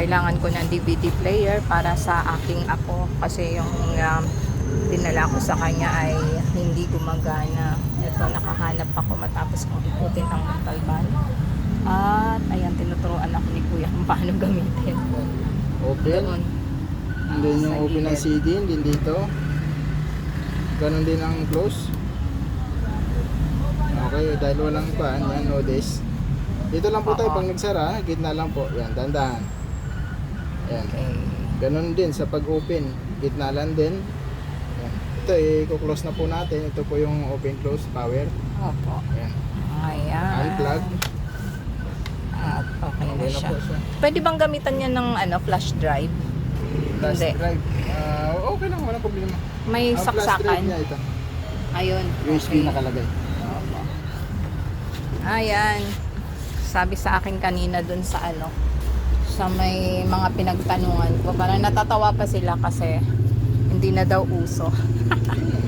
kailangan ko ng DVD player para sa aking apo kasi yung um, dinala ko sa kanya ay hindi gumagana. Ito, nakahanap ako matapos kong ikutin ang talban. At ayan, tinuturuan ako ni Kuya kung paano gamitin. Open. Doon. And then yung open ng. CD, din dito. Ganon din ang close. Okay, dahil walang pan, yan, no this. Dito lang po tayo pag nagsara, gitna lang po. Yan, dandahan. Ganon din sa pag-open, gitna lang din. Yan. Ito, i-close na po natin. Ito po yung open close power. Opo. Yan. Ayan. Unplug. At okay Okay na siya. siya. Pwede bang gamitan niya ng ano, flash drive? Flash Hindi. drive. Ah, okay lang, walang problema. May Ang flash drive saksakan. niya ito. Ayun. USB okay. nakalagay. Opo. Ayan. Sabi sa akin kanina dun sa ano, sa may mga pinagtanungan ko. Parang natatawa pa sila kasi hindi na daw uso.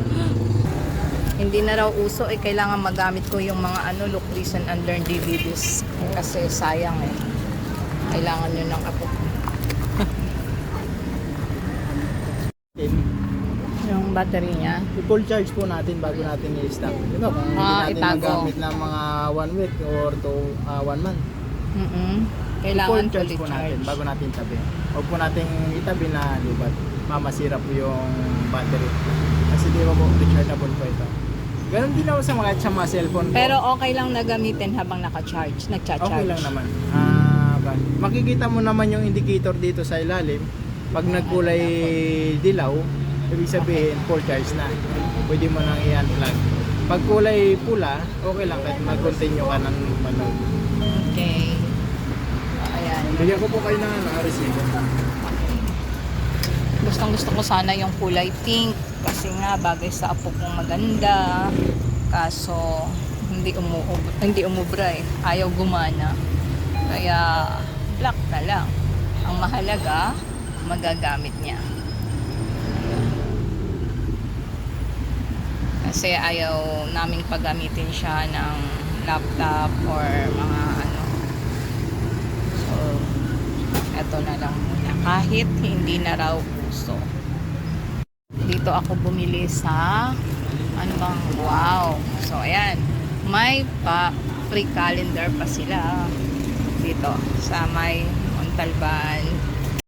hindi na raw uso eh kailangan magamit ko yung mga ano look listen and learn DVDs kasi sayang eh. Kailangan yun ng apo. Yung battery niya. I-full charge po natin bago natin i-stop. You know, kung Ah, hindi natin itago. magamit ng mga one week or to uh, one month. Mm Kailangan I-full charge po natin charge. bago natin itabi. Huwag po natin itabi na lubat. Mamasira po yung battery. Kasi di ba po rechargeable po ito. Ganon din ako sa mga, sa mga cellphone po. Pero okay lang na gamitin habang naka-charge, nagcha-charge. okay lang naman. Ah, ba- makikita mo naman yung indicator dito sa ilalim. Pag nagkulay dilaw, ibig sabihin full charge na. Pwede mo nang i-unplug. Pag kulay pula, okay lang kahit mag-continue ka ng manood. Bigyan ko po kayo ng ano, receiver. Gustong gusto ko sana yung kulay pink kasi nga bagay sa apo kong maganda. Kaso hindi umu hindi umubra eh. Ayaw gumana. Kaya black na lang. Ang mahalaga magagamit niya. Kasi ayaw naming paggamitin siya ng laptop or mga ano. So, eto na lang muna. Kahit hindi na raw uso. Dito ako bumili sa ano bang wow. So ayan, may pa free calendar pa sila dito sa may Montalban